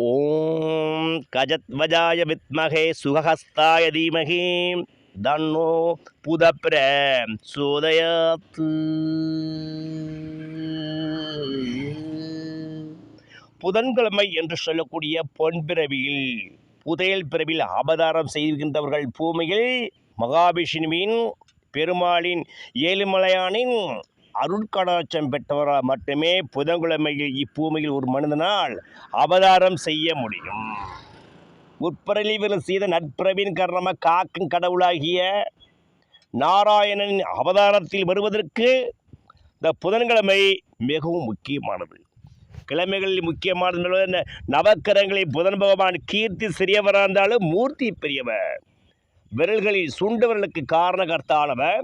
ஓம் கஜத்வஜாய வித்மகே சுகஹஸ்தாய தீமகி தன்னோ புதப்பிர சோதயாத்து புதன்கிழமை என்று சொல்லக்கூடிய பொன்பிறவியில் புதையல் பிறவியில் அவதாரம் செய்கின்றவர்கள் பூமியில் மகாவிஷ்ணுவின் பெருமாளின் ஏழுமலையானின் அருட்கடாட்சம் பெற்றவரால் மட்டுமே புதன்கிழமையில் இப்பூமியில் ஒரு மனிதனால் அவதாரம் செய்ய முடியும். உட்பரலிவில் செய்த நட்பிறவின் காரணமாக காக்கும் கடவுளாகிய நாராயணனின் அவதாரத்தில் வருவதற்கு இந்த புதன்கிழமை மிகவும் முக்கியமானது. கிழமைகளில் முக்கியமானது நவக்கரங்களை நவக்கிரகங்களில் புதன் பகவான் கீர்த்தி சிறியவராக இருந்தாலும் மூர்த்தி பெரியவர். விரல்களில் சுண்டவர்களுக்கு காரணகர்த்தானவர்.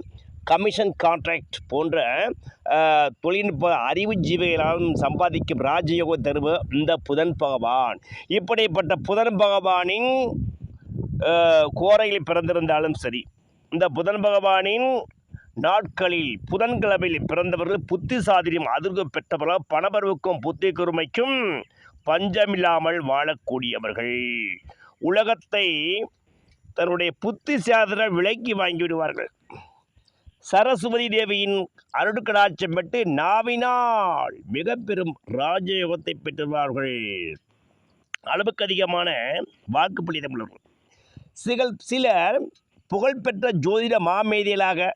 கமிஷன் கான்ட்ராக்ட் போன்ற தொழில்நுட்ப அறிவு ஜீவிகளாலும் சம்பாதிக்கும் ராஜயோக தருவ இந்த புதன் பகவான். இப்படிப்பட்ட புதன் பகவானின் கோரையில் பிறந்திருந்தாலும் சரி இந்த புதன் பகவானின் நாட்களில் புதன்கிழமையில் பிறந்தவர்கள் புத்தி சாதிரியம் அதிர்வு பெற்றவர்கள் பணபருவுக்கும் புத்தி குருமைக்கும் பஞ்சமில்லாமல் வாழக்கூடியவர்கள். உலகத்தை தன்னுடைய புத்தி சாதனை விலக்கி வாங்கிவிடுவார்கள். சரஸ்வதி தேவியின் அருட்கடாட்சம் பெற்று நாவினால் மிக பெரும் ராஜயோகத்தை பெற்றுவார்கள். அளவுக்கு அதிகமான வாக்குப்பள்ளி தமிழர்கள் சில சிலர் புகழ்பெற்ற ஜோதிட மாமேதியலாக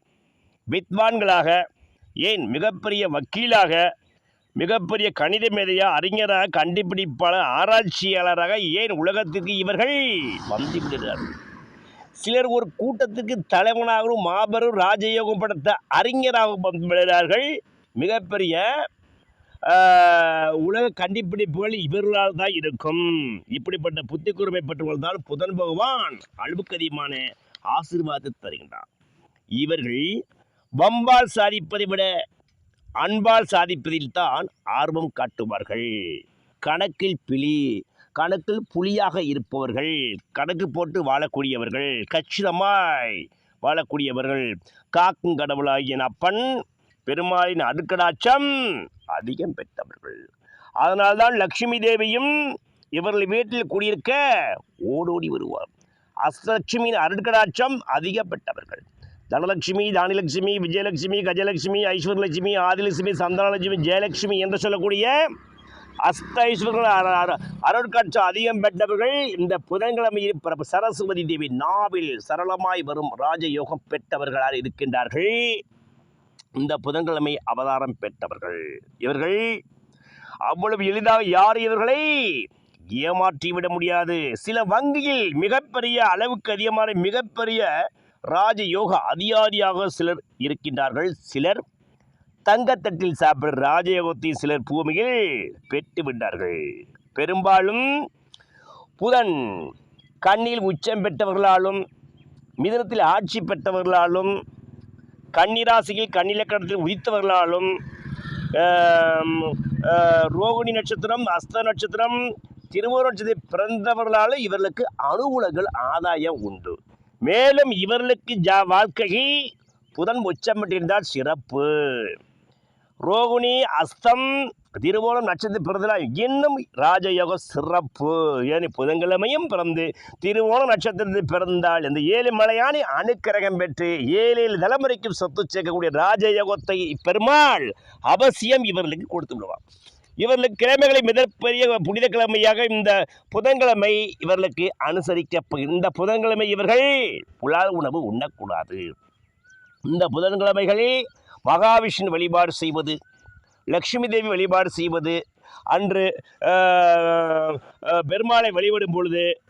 வித்வான்களாக ஏன் மிகப்பெரிய வக்கீலாக மிகப்பெரிய கணித மேதையாக அறிஞராக கண்டுபிடிப்பாளர் ஆராய்ச்சியாளராக ஏன் உலகத்துக்கு இவர்கள் வந்துவிடுகிறார்கள் சிலர் ஒரு கூட்டத்துக்கு தலைவனாகவும் மாபெரும் ராஜயோகம் படுத்த அறிஞராகவும் வந்து மிகப்பெரிய உலக கண்டுபிடிப்புகள் இவர்களால் தான் இருக்கும். இப்படிப்பட்ட புத்தி கூர்மை பெற்றவர்கள் தான் புதன் பகவான். அளவுக்கு அதிகமான ஆசீர்வாதத்தை தருகின்றார். இவர்கள் வம்பால் சாதிப்பதை விட அன்பால் சாதிப்பதில் தான் ஆர்வம் காட்டுவார்கள். கணக்கில் பிழி கணக்கில் புலியாக இருப்பவர்கள் கணக்கு போட்டு வாழக்கூடியவர்கள் கச்சிதமாய் வாழக்கூடியவர்கள். காக்கும் கடவுளாகிய அப்பன் பெருமாளின் அடுக்கடாச்சம் அதிகம் பெற்றவர்கள். அதனால்தான் லக்ஷ்மி தேவியும் இவர்கள் வீட்டில் குடியிருக்க ஓடோடி வருவார். அஷ்டலட்சுமியின் அருட்கடாட்சம் அதிகம் பெற்றவர்கள். தனலட்சுமி தானிலட்சுமி விஜயலட்சுமி கஜலட்சுமி ஐஸ்வர்யலட்சுமி ஆதிலட்சுமி சந்தானலட்சுமி ஜெயலட்சுமி என்று சொல்லக்கூடிய அஷ்ட அருட்காட்சி அதிகம் பெற்றவர்கள் இந்த புதன்கிழமை பிறப்பு சரஸ்வதி தேவி நாவில் சரளமாய் வரும் ராஜயோகம் பெற்றவர்களாக இருக்கின்றார்கள். இந்த புதன்கிழமை அவதாரம் பெற்றவர்கள். இவர்கள் அவ்வளவு எளிதாக யார் இவர்களை? ஏமாற்றிவிட முடியாது. சில வங்கியில் மிகப்பெரிய அளவுக்கு அதிகமான மிகப்பெரிய ராஜயோக அதிகாரியாக சிலர் இருக்கின்றார்கள். சிலர் தங்கத்தட்டில் சாப்பிடும் ராஜயோகத்தை சிலர் பூமியில் பெற்று விட்டார்கள். பெரும்பாலும் புதன் கண்ணில் உச்சம் பெற்றவர்களாலும் மிதனத்தில் ஆட்சி பெற்றவர்களாலும் கன்னிராசியில் கன்னிலக்கணத்தில் உதித்தவர்களாலும் ரோகிணி நட்சத்திரம் அஸ்த நட்சத்திரம் திருவோண நட்சத்திரம் பிறந்தவர்களால் இவர்களுக்கு அனுகூலங்கள் ஆதாயம் உண்டு. மேலும் இவர்களுக்கு ஜா வாழ்க்கையில் புதன் உச்சமிட்டிருந்தால் சிறப்பு. ரோகுணி அஸ்தம் திருவோணம் நட்சத்திரம் பிறந்தனால் இன்னும் ராஜயோக சிறப்பு. ஏனி புதன்கிழமையும் பிறந்து திருவோணம் நட்சத்திரத்தில் பிறந்தால் இந்த ஏழு மலையானி அணுக்கிரகம் பெற்று ஏழில் தலைமுறைக்கும் சொத்து சேர்க்கக்கூடிய ராஜயோகத்தை பெருமாள் அவசியம் இவர்களுக்கு கொடுத்து விடுவார். இவர்களுக்கு கிழமைகளை மிகப்பெரிய புனித கிழமையாக இந்த புதன்கிழமை இவர்களுக்கு அனுசரிக்க இந்த புதன்கிழமை இவர்கள் புலால் உணவு உண்ணக்கூடாது. இந்த புதன்கிழமைகளில் மகாவிஷ்ணு வழிபாடு செய்வது லக்ஷ்மி தேவி வழிபாடு செய்வது அன்று பெருமாளை வழிபடும் பொழுது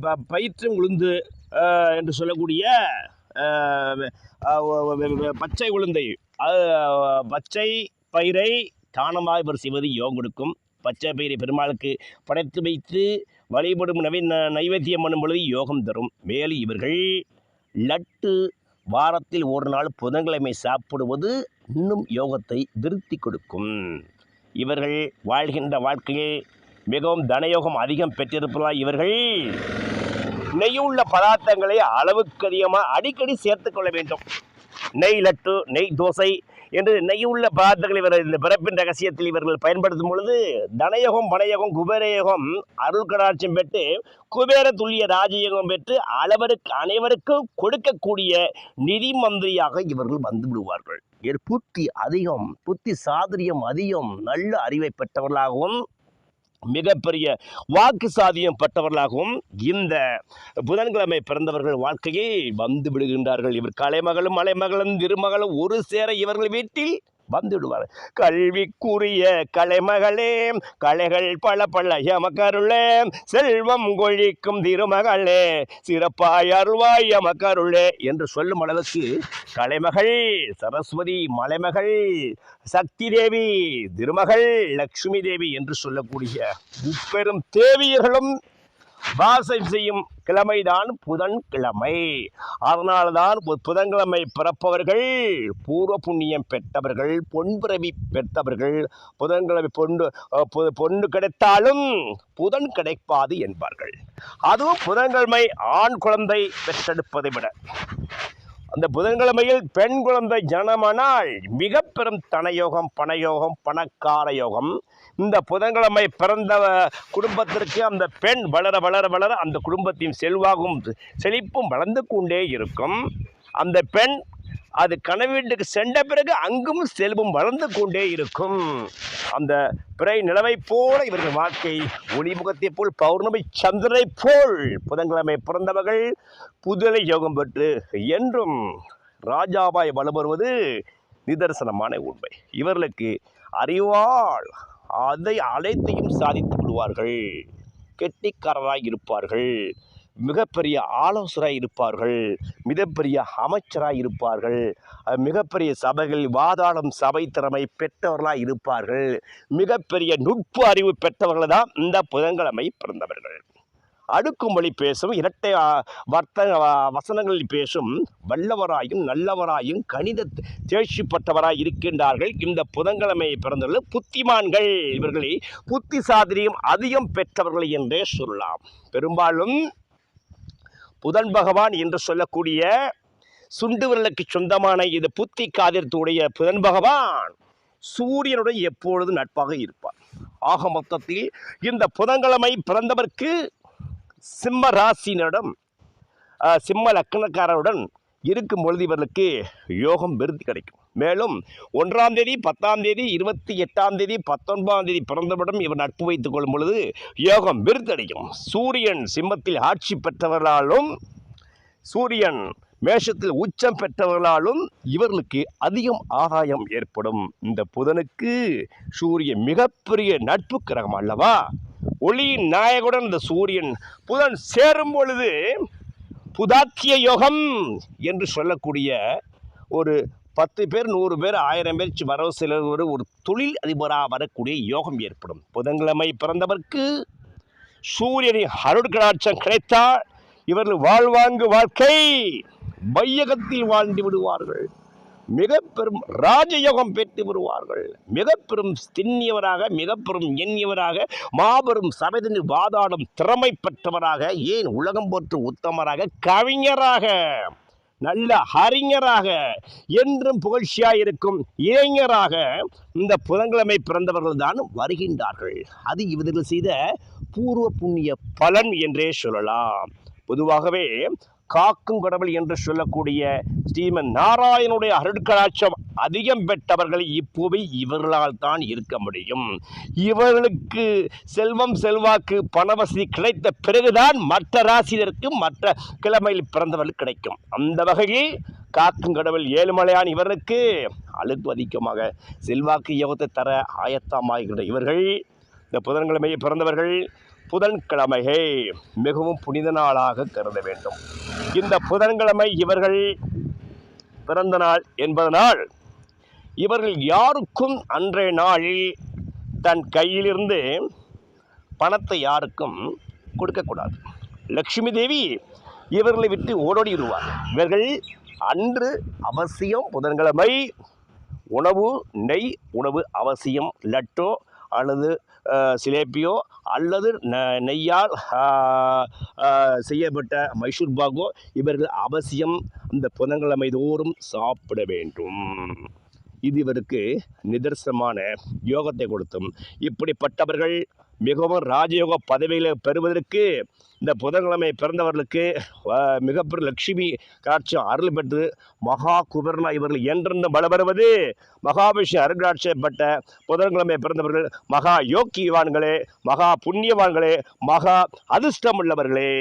ப- பயிற்றும் உளுந்து என்று சொல்லக்கூடிய பச்சை உளுந்தை. பச்சை பயிரை தானமாக இவர் செய்வது யோகம் கொடுக்கும். பச்சை பயிரை பெருமாளுக்கு படைத்து வைத்து வழிபடும் நவை நைவேத்தியம் பண்ணும் பொழுது யோகம் தரும். மேலும் இவர்கள் லட்டு வாரத்தில் ஒரு நாள் புதன்கிழமை சாப்பிடுவது இன்னும் யோகத்தை விருத்தி கொடுக்கும். இவர்கள் வாழ்கின்ற வாழ்க்கையில் மிகவும் தனயோகம் அதிகம் பெற்றிருப்பதால் இவர்கள் நெய்யுள்ள பதார்த்தங்களை அளவுக்கு அதிகமாக அடிக்கடி சேர்த்துக்கொள்ள வேண்டும். நெய் லட்டு நெய் தோசை என்று நெய்யுள்ள பதார்த்தங்கள் இவர் இந்த பிறப்பின் ரகசியத்தில் இவர்கள் பயன்படுத்தும் பொழுது தனயோகம் பணயோகம் குபேரயோகம் அருள் கடாட்சியம் பெற்று குபேர துல்லிய ராஜயோகம் பெற்று அளவருக்கு அனைவருக்கும் கொடுக்கக்கூடிய நிதி மந்திரியாக இவர்கள் வந்து விடுவார்கள். புத்தி அதிகம் புத்தி சாதுரியம் அதிகம் நல்ல அறிவை பெற்றவர்களாகவும் மிகப்பெரிய வாக்கு சாதியம் பட்டவர்களாகவும் இந்த புதன்கிழமை பிறந்தவர்கள் வாழ்க்கையை வந்து விடுகின்றார்கள். இவர் கலைமகளும் மலைமகளும் திருமகளும் ஒரு சேர இவர்கள் வீட்டில் வந்துடுவார். கல்விக்குரிய கலைமகளே கலைகள் பல பல எமக்கருளே செல்வம் கொழிக்கும் திருமகளே சிறப்பாய் அருள்வாய் எமக்கருளே என்று சொல்லும் அளவுக்கு கலைமகள் சரஸ்வதி மலைமகள் சக்தி தேவி திருமகள் லக்ஷ்மி தேவி என்று சொல்லக்கூடிய முப்பெரும் தேவியர்களும் வாசம் செய்யும் கிழமைதான் புதன்கிழமை அதனால்தான் பு- புதன்கிழமை பிறப்பவர்கள் பூர்வ புண்ணியம் பெற்றவர்கள் பொன்பிறவி பெற்றவர்கள் புதன்கிழமை பொண்ணு பொண்ணு கிடைத்தாலும் புதன் கிடைப்பாது என்பார்கள். அதுவும் புதன்கிழமை ஆண் குழந்தை பெற்றெடுப்பதை விட. அந்த புதன்கிழமையில் பெண் குழந்தை ஜனமானால் மிக பெரும் தனயோகம் பணயோகம் பணக்கார யோகம். இந்த புதன்கிழமை பிறந்த குடும்பத்திற்கு அந்த பெண் வளர வளர வளர அந்த குடும்பத்தின் செல்வாகும் செழிப்பும் வளர்ந்து கொண்டே இருக்கும். அந்த பெண் அது கணவீட்டுக்கு சென்ற பிறகு அங்கும் செல்வம் வளர்ந்து கொண்டே இருக்கும். அந்த பிறை நிலவை போல இவர்கள் வாழ்க்கை ஒளிமுகத்தைப் போல் பௌர்ணமி சந்திரனை போல் புதன்கிழமை பிறந்தவர்கள் புதலை யோகம் பெற்று என்றும் ராஜாவாய் வலம் வருவது நிதர்சனமான உண்மை. இவர்களுக்கு அறிவால் அதை அனைத்தையும் சாதித்து விடுவார்கள். கெட்டிக்காரராய் இருப்பார்கள். மிகப்பெரிய ஆலோசராக இருப்பார்கள் மிகப்பெரிய அமைச்சராக இருப்பார்கள் மிகப்பெரிய சபைகள் வாதாடும் சபை திறமை பெற்றவர்களாக இருப்பார்கள். மிகப்பெரிய நுட்ப அறிவு பெற்றவர்கள் தான் இந்த புதன்கிழமை பிறந்தவர்கள். அடுக்குமொழி பேசும் இரட்டை வர்த்தக வசனங்களில் பேசும் வல்லவராயும் நல்லவராயும் கணித தேர்ச்சி பெற்றவராய் இருக்கின்றார்கள். இந்த புதன்கிழமை பிறந்தவர்கள் புத்திமான்கள். இவர்களை புத்தி சாதனையும் அதிகம் பெற்றவர்கள் என்றே சொல்லலாம். பெரும்பாலும் புதன் பகவான் என்று சொல்லக்கூடிய சுண்டுவிரலுக்கு சொந்தமான இது புத்தி காதிரத்துடைய புதன் பகவான் சூரியனுடன் எப்பொழுதும் நட்பாக இருப்பார். ஆக மொத்தத்தில் இந்த புதன்கிழமை பிறந்தவர்க்கு சிம்ம ராசினரிடம் சிம்ம லக்கணக்காரருடன் இருக்கும் பொழுது இவர்களுக்கு யோகம் விருத்தி கிடைக்கும். மேலும் ஒன்றாம் தேதி பத்தாம் தேதி இருபத்தி எட்டாம் தேதி பத்தொன்பதாம் தேதி பிறந்தவுடன் இவர் நட்பு வைத்துக் கொள்ளும் பொழுது யோகம் விருத்தடையும். சூரியன் சிம்மத்தில் ஆட்சி பெற்றவர்களாலும் சூரியன் மேஷத்தில் உச்சம் பெற்றவர்களாலும் இவர்களுக்கு அதிகம் ஆதாயம் ஏற்படும். இந்த புதனுக்கு சூரியன் மிகப்பெரிய நட்பு கிரகம் அல்லவா? ஒளியின் நாயகுடன் இந்த சூரியன் புதன் சேரும் பொழுது புதாத்திய யோகம் என்று சொல்லக்கூடிய ஒரு பத்து பேர் நூறு பேர் ஆயிரம் பேர் வரவு சிலர் ஒரு ஒரு தொழில் அதிபராக வரக்கூடிய யோகம் ஏற்படும். புதன்கிழமை பிறந்தவர்க்கு சூரியனின் அருட்கடாட்சம் கிடைத்தால் இவர்கள் வாழ்வாங்கு வாழ்க்கை வையகத்தில் வாழ்ந்து விடுவார்கள். மிக பெரும் ராஜயோகம் பெற்று வருவார்கள் மிக பெரும் திண்ணியவராக மிக பெரும் எண்ணியவராக மாபெரும் சபைதனில் வாதாடும் திறமை பெற்றவராக ஏன் உலகம் போற்று உத்தமராக கவிஞராக நல்ல அறிஞராக என்றும் புகழ்ச்சியாயிருக்கும் இளைஞராக இந்த புதன்கிழமை பிறந்தவர்கள் தான் வருகின்றார்கள். அது இவர்கள் செய்த பூர்வ புண்ணிய பலன் என்றே சொல்லலாம். பொதுவாகவே காக்கும் கடவுள் என்று சொல்லக்கூடிய ஸ்ரீமன் நாராயணனுடைய அருட்கடாட்சம் அதிகம் பெற்றவர்கள் இப்போவே இவர்களால் தான் இருக்க முடியும். இவர்களுக்கு செல்வம் செல்வாக்கு பணவசதி கிடைத்த பிறகுதான் மற்ற ராசினருக்கு மற்ற கிழமையில் பிறந்தவர்கள் கிடைக்கும். அந்த வகையில் காக்கும் கடவுள் ஏழுமலையான் இவருக்கு அழுக்கு அதிகமாக. செல்வாக்கு யோகத்தை தர ஆயத்தமாகின்ற இவர்கள் இந்த புதன்கிழமையை பிறந்தவர்கள் புதன்கிழமையை மிகவும் புனித நாளாக கருத வேண்டும். இந்த புதன்கிழமை இவர்கள் பிறந்த நாள் என்பதனால் இவர்கள் யாருக்கும் அன்றைய நாளில் தன் கையிலிருந்து பணத்தை யாருக்கும் கொடுக்கக்கூடாது. லக்ஷ்மி தேவி இவர்களை விட்டு ஓடோடிடுவார். இவர்கள் அன்று அவசியம் புதன்கிழமை உணவு நெய் உணவு அவசியம் லட்டோ அல்லது சிலேப்பியோ அல்லது ந- நெய்யால் செய்யப்பட்ட மைசூர்பாகோ இவர்கள் அவசியம் அந்த புதன்கிழமை தோறும் சாப்பிட வேண்டும். இது இவருக்கு நிதர்சனமான யோகத்தை கொடுத்தும். இப்படிப்பட்டவர்கள் மிகவும் ராஜயோக பதவிகளை பெறுவதற்கு இந்த புதன்கிழமை பிறந்தவர்களுக்கு மிகப்பெரிய லட்சுமி காட்சி அருள் பெற்று மகா குபர்ணா இவர்கள் என்றென்று பலபெறுவது மகாவிஷ்ணு அருங்காட்சியப்பட்ட புதன்கிழமை பிறந்தவர்கள் மகா யோக்கியவான்களே மகா புண்ணியவான்களே மகா அதிர்ஷ்டம் உள்ளவர்களே